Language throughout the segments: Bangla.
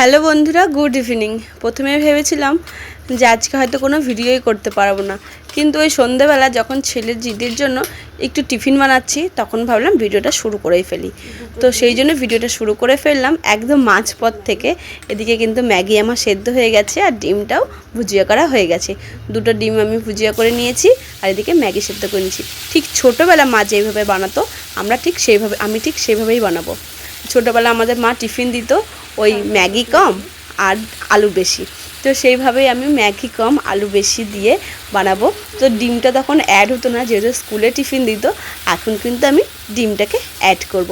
হ্যালো বন্ধুরা, গুড ইভিনিং। প্রথমে ভেবেছিলাম যে আজকে হয়তো কোনো ভিডিওই করতে পারব না। কিন্তু ওই সন্ধেবেলা যখন ছেলের জিদের জন্য একটু টিফিন বানাচ্ছি, তখন ভাবলাম ভিডিওটা শুরু করেই ফেলি। তো সেই জন্য ভিডিওটা শুরু করে ফেললাম একদম মাঝপথ থেকে। এদিকে কিন্তু ম্যাগি আমার সেদ্ধ হয়ে গেছে আর ডিমটাও ভুজিয়া করা হয়ে গেছে। দুটো ডিম আমি ভুজিয়া করে নিয়েছি আর এদিকে ম্যাগি সেদ্ধ করে নিয়েছি। ঠিক ছোটোবেলা মা যেভাবে বানাতো, আমরা ঠিক সেইভাবে, আমি ঠিক সেইভাবেই বানাবো। ছোটোবেলা আমাদের মা টিফিন দিত, ওই ম্যাগি কম আর আলু বেশি। তো সেইভাবেই আমি ম্যাগি কম, আলু বেশি দিয়ে বানাবো। তো ডিমটা তখন অ্যাড হতো না, যেহেতু স্কুলে টিফিন দিত, এখন কিন্তু আমি ডিমটাকে অ্যাড করব।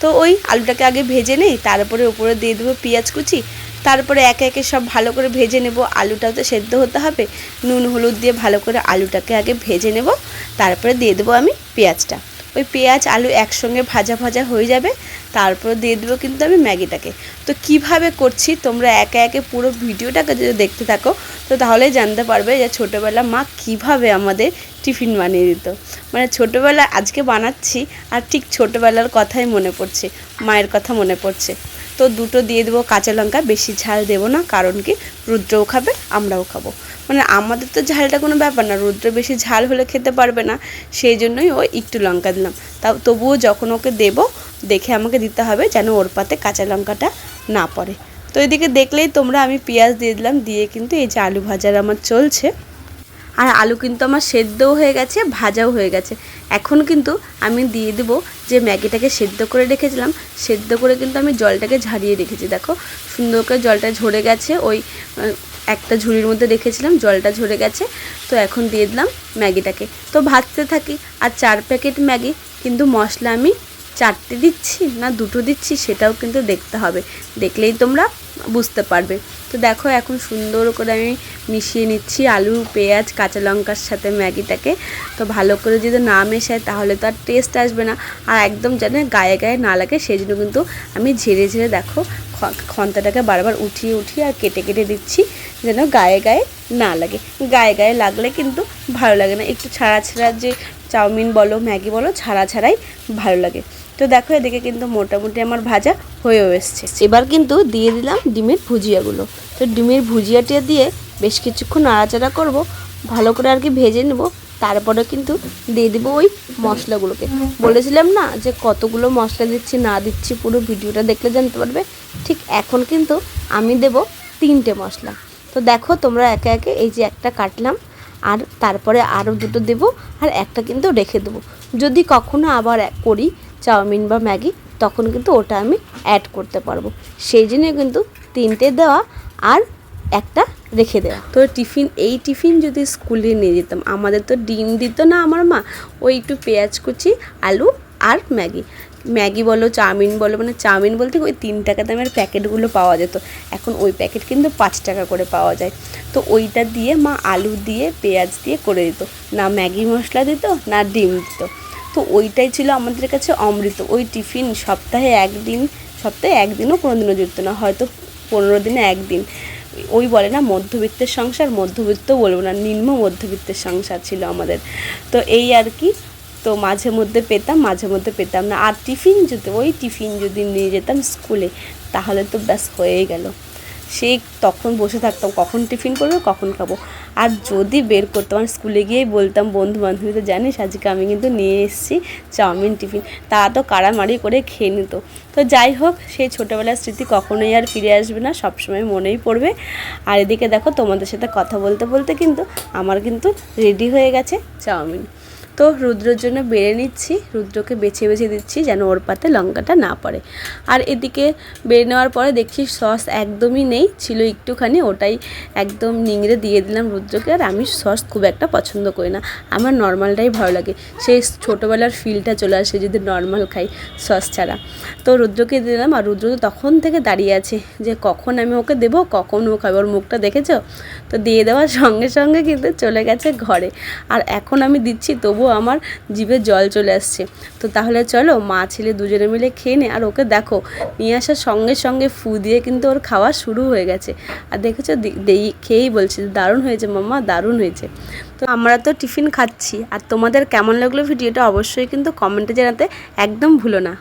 তো ওই আলুটাকে আগে ভেজে নেই, তারপরে উপরে দিয়ে দেবো পেঁয়াজ কুচি। তারপরে একে একে সব ভালো করে ভেজে নেব, আলুটাও তো সেদ্ধ হতে হবে। নুন, হলুদ দিয়ে ভালো করে আলুটাকে আগে ভেজে নেব, তারপরে দিয়ে দেবো আমি পেঁয়াজটা। ওই পেঁয়াজ, আলু একসঙ্গে ভাজা ভাজা হয়ে যাবে, তারপর দিয়ে দেবো কিন্তু আমি ম্যাগিটাকে। তো কীভাবে করছি তোমরা একে একে পুরো ভিডিওটাকে যদি দেখতে থাকো, তো তাহলে জানতে পারবে যে ছোটোবেলা মা কীভাবে আমাদের টিফিন বানিয়ে দিত। মানে ছোটোবেলা আজকে বানাচ্ছি আর ঠিক ছোটোবেলার কথাই মনে পড়ছে, মায়ের কথা মনে পড়ছে। তো দুটো দিয়ে দেবো কাঁচা লঙ্কা, বেশি ঝাল দেবো না, কারণ কি রুদ্রও খাবে, আমরাও খাব। মানে আমাদের তো ঝালটা কোনো ব্যাপার না, রুদ্র বেশি ঝাল হলে খেতে পারবে না, সেই জন্যই ও একটু লঙ্কা দিলাম। তাও তবুও যখন ওকে দেবো, দেখে আমাকে দিতে হবে যেন ওর পাতে কাঁচা লঙ্কাটা না পড়ে। তো এদিকে দেখলেই তোমরা, আমি পেঁয়াজ দিয়ে দিলাম, দিয়ে কিন্তু এই যে আলু ভাজার আমার চলছে। আর আলু কিন্তু আমার সেদ্ধও হয়ে গেছে, ভাজাও হয়ে গেছে। এখন কিন্তু আমি দিয়ে দেবো যে ম্যাগিটাকে সেদ্ধ করে রেখেছিলাম, সেদ্ধ করে কিন্তু আমি জলটাকে ঝারিয়ে রেখেছি। দেখো, সুন্দর করে জলটা ঝরে গেছে, ওই একটা ঝুড়ির মধ্যে রেখেছিলাম, জলটা ঝরে গেছে। তো এখন দিয়ে দিলাম ম্যাগিটাকে। তো ভাজতে থাকি, আর চার প্যাকেট ম্যাগি কিন্তু মশলা আমি চারটে দিচ্ছি না দুটো দিচ্ছি, সেটাও কিন্তু দেখতে হবে। দেখলেই তোমরা বুঝতে পারবে। তো দেখো, এখন সুন্দর করে আমি মিশিয়ে নিচ্ছি আলু, পেঁয়াজ, কাঁচা লঙ্কার সাথে ম্যাগিটাকে। তো ভালো করে যদি না মেশায় তাহলে তো আর টেস্ট আসবে না। আর একদম যেন গায়ে গায়ে না লাগে সেই জন্য কিন্তু আমি ঝেড়ে ঝেড়ে দেখো খন্তাটাকে বারবার উঠিয়ে উঠিয়ে আর কেটে কেটে দিচ্ছি যেন গায়ে গায়ে না লাগে। গায়ে গায়ে লাগলে কিন্তু ভালো লাগে না। একটু ছাড়া ছাড়া যে চাউমিন বলো, ম্যাগি বলো, ছাড়া ছাড়াই ভালো লাগে। তো দেখো এদিকে কিন্তু মোটামুটি আমার ভাজা হয়েও এসছে। এবার কিন্তু দিয়ে দিলাম ডিমের ভুজিয়াগুলো। তো ডিমের ভুজিয়াটা দিয়ে বেশ কিছুক্ষণ নাড়াচাড়া করব, ভালো করে আর কি ভেজে নেব, তারপরে কিন্তু দিয়ে দেবো ওই মশলাগুলোকে। বলেছিলাম না যে কতগুলো মশলা দিচ্ছি, না দিচ্ছি, পুরো ভিডিওটা দেখলে জানতে পারবে। ঠিক এখন কিন্তু আমি দেব তিনটে মশলা। তো দেখো তোমরা একে একে এই যে একটা কাটলাম, আর তারপরে আরও দুটো দেবো, আর একটা কিন্তু রেখে দেবো। যদি কখনো আবার করি চাউমিন বা ম্যাগি, তখন কিন্তু ওটা আমি অ্যাড করতে পারব। সেই জন্য কিন্তু তিনটে দেওয়া আর একটা রেখে দেওয়া। তো টিফিন, এই টিফিন যদি স্কুলে নিয়ে যেতাম, আমাদের তো ডিম দিত না আমার মা ওই একটু পেঁয়াজ কুচি, আলু আর ম্যাগি। ম্যাগি বলো, চাউমিন বলো মানে চাউমিন বলতে ওই তিন টাকা দামের প্যাকেটগুলো পাওয়া যেত। এখন ওই প্যাকেট কিন্তু পাঁচ টাকা করে পাওয়া যায়। তো ওইটা দিয়ে মা আলু দিয়ে, পেঁয়াজ দিয়ে করে দিত। না ম্যাগি মশলা দিত, না ডিম দিত। তো ওইটাই ছিল আমাদের কাছে অমৃত। ওই টিফিন সপ্তাহে একদিন, সপ্তাহে একদিনও কোনো দিনও জুটত না, হয়তো পনেরো দিনে একদিন। ওই বলে না, মধ্যবিত্তের সংসার, মধ্যবিত্ত বলব না, নিম্ন মধ্যবিত্তের সংসার ছিল আমাদের। তো এই আর কি, তো মাঝে মধ্যে পেতাম, মাঝে মধ্যে পেতাম না। আর টিফিন যদি, ওই টিফিন যদি নিয়ে যেতাম স্কুলে, তাহলে তো ব্যাস হয়েই গেল। সেই তখন বসে থাকতাম, কখন টিফিন করবে, কখন খাব। আর যদি বের করতাম, আর স্কুলে গিয়েই বলতাম বন্ধু তো জানিস, আজকে আমি কিন্তু নিয়ে এসেছি চাউমিন টিফিন। তা তো কাড়ামাড়ি করে খেয়ে নিত। তো যাই হোক, সেই ছোটোবেলার স্মৃতি কখনোই আর ফিরে আসবে না, সবসময় মনেই পড়বে। আর এদিকে দেখো, তোমাদের সাথে কথা বলতে বলতে কিন্তু আমার কিন্তু রেডি হয়ে গেছে চাউমিন। তো রুদ্রর জন্য বেড়ে নিচ্ছি। রুদ্রকে বেছে বেছে দিচ্ছি যেন ওর পাতে লঙ্কাটা না পড়ে। আর এদিকে বেড়ে নেওয়ার পরে দেখছি সস একদমই নেই, ছিল একটুখানি, ওটাই একদম নিংড়ে দিয়ে দিলাম রুদ্রকে। আর আমি সস খুব একটা পছন্দ করি না, আমার নর্মালটাই ভালো লাগে। সেই ছোটোবেলার ফিলটা চলে আসে যদি নর্মাল খাই সস ছাড়া। তো রুদ্রকে দিলাম, আর রুদ্র তো তখন থেকে দাঁড়িয়ে আছে যে কখন আমি ওকে দেবো, কখন ও খাবে। ওর মুখটা দেখেছ? তো দিয়ে দেওয়ার সঙ্গে সঙ্গে কিন্তু চলে গেছে ঘরে। আর এখন আমি দিচ্ছি তবু আমার জিভে জল চলে আসছে। তো তাহলে চলো, মা ছেলে দুজনে মিলে খেয়ে নে। আর ওকে দেখো, নিয়ে আসার সঙ্গে সঙ্গে ফু দিয়ে কিন্তু ওর খাওয়া শুরু হয়ে গেছে। আর দেখেছ খেয়েই বলছে, দারুণ হয়েছে মাম্মা, দারুণ হয়েছে। তো আমরা তো টিফিন খাচ্ছি। আর তোমাদের কেমন লাগল ভিডিওটা অবশ্যই কিন্তু কমেন্টে জানাতে একদম ভুলো না।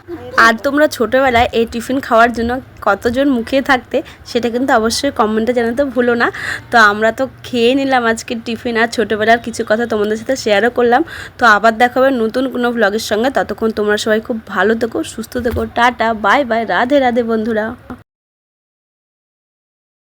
আর তোমরা ছোটোবেলায় এই টিফিন খাওয়ার জন্য কতজন মুখিয়ে থাকতে সেটা কিন্তু অবশ্যই কমেন্টে জানাতে ভুলো না। তো আমরা তো খেয়ে নিলাম আজকে টিফিন আর ছোটোবেলার কিছু কথা তোমাদের সাথে শেয়ারও করলাম। তো আবার দেখা হবে নতুন কোনো ভ্লগের সঙ্গে। ততক্ষণ তোমরা সবাই খুব ভালো থেকো, সুস্থ থেকো, tata bye bye Radhe Radhe বন্ধুরা।